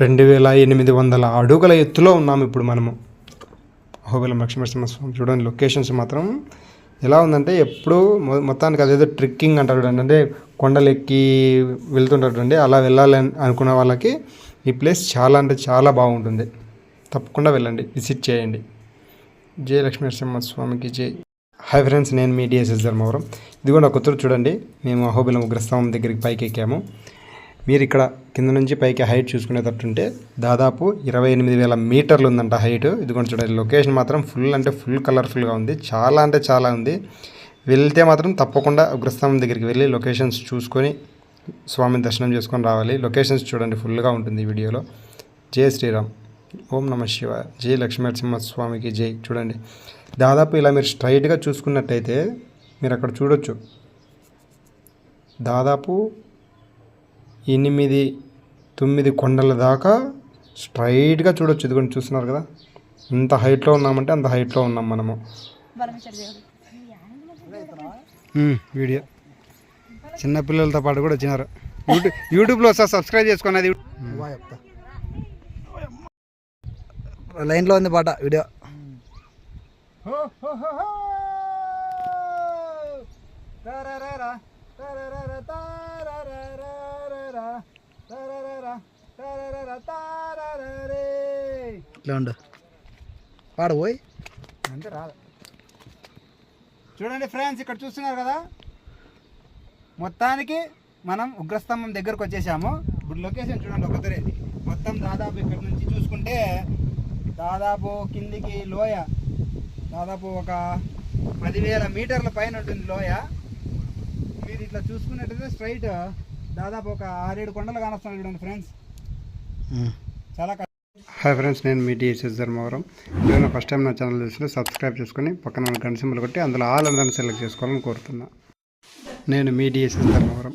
రెండు వేల ఎనిమిది వందల అడుగుల ఎత్తులో ఉన్నాము ఇప్పుడు మనము. అహోబిలం లక్ష్మీనరసింహస్వామి చూడండి లొకేషన్స్ మాత్రం ఎలా ఉందంటే ఎప్పుడు మొ- మొత్తానికి అదేదో ట్రెక్కింగ్ అంటారు అంటే కొండలు ఎక్కి వెళ్తుంటారు అండి అలా వెళ్ళాలి అనుకున్న వాళ్ళకి ఈ ప్లేస్ చాలా అంటే చాలా బాగుంటుంది. తప్పకుండా వెళ్ళండి విజిట్ చేయండి. జై లక్ష్మీ నరసింహస్వామికి జై. హాయ్ ఫ్రెండ్స్ నేను మీ డిఎస్ఎస్ ధర్మవరం. ఇది కూడా కొత్తూరు చూడండి మేము అహోబిలం ఉగ్రస్వామి దగ్గరికి పైకి ఎక్కాము మీరు ఇక్కడ కింద నుంచి పైకి హైట్ చూసుకునేటట్టుంటే దాదాపు ఇరవై ఎనిమిది వేల మీటర్లు ఉందంట హైట్. ఇదిగోండి చూడండి లొకేషన్ మాత్రం ఫుల్ అంటే ఫుల్ కలర్ఫుల్గా ఉంది. చాలా అంటే చాలా ఉంది. వెళ్తే మాత్రం తప్పకుండా ఉగ్రస్వామి దగ్గరికి వెళ్ళి లొకేషన్స్ చూసుకొని స్వామి దర్శనం చేసుకొని రావాలి. లొకేషన్స్ చూడండి ఫుల్గా ఉంటుంది ఈ వీడియోలో. జై శ్రీరామ్. ఓం నమ శివ జై లక్ష్మీనరసింహస్వామికి జై. చూడండి దాదాపు ఇలా మీరు స్ట్రైట్గా చూసుకున్నట్టయితే మీరు అక్కడ చూడొచ్చు. దాదాపు ఎనిమిది తొమ్మిది కొండల దాకా స్ట్రైట్గా చూడొచ్చు. ఇదిగోండి చూస్తున్నారు కదా? ఎంత హైట్లో ఉన్నామంటే అంత హైట్లో ఉన్నాం మనము. వీడియో. చిన్న పిల్లలతో పాటు కూడా వచ్చినారు. యూట్యూబ్ యూట్యూబ్లో వస్తా సబ్స్క్రైబ్ చేసుకున్నది వా చెప్తా? లైన్లో ఉంది పాట వీడియో. ఇట్లా ఉండు పాడు పోయి. అంటే రాదు. చూడండి ఫ్రెండ్స్ ఇక్కడ చూస్తున్నారు కదా? మొత్తానికి మనం ఉగ్రస్తంభం దగ్గరకు వచ్చేసాము. ఇప్పుడు లొకేషన్ చూడండి ఒకతరే మొత్తం దాదాపు ఇక్కడ నుంచి చూసుకుంటే దాదాపు కిందికి లోయ. దాదాపు ఒక పదివేల మీటర్ల పైన ఉంటుంది లోయ. మీరు ఇట్లా చూసుకున్నట్టయితే స్ట్రైట్ దాదాపు ఒక ఆరేడు కొండలు కానొస్తున్నాయి చూడండి ఫ్రెండ్స్. చాలా హాయ్ ఫ్రెండ్స్ నేను మీ డిఎస్ఎస్ ధర్మవరం నేను ఫస్ట్ టైం నా ఛానల్ చూస్తే సబ్స్క్రైబ్ చేసుకొని పక్కన గంట సింబల్ కొట్టి అందులో ఆల్ అందరిని సెలెక్ట్ చేసుకోవాలని కోరుతున్నా. నేను మీ డిఎస్ఎస్ ధర్మవరం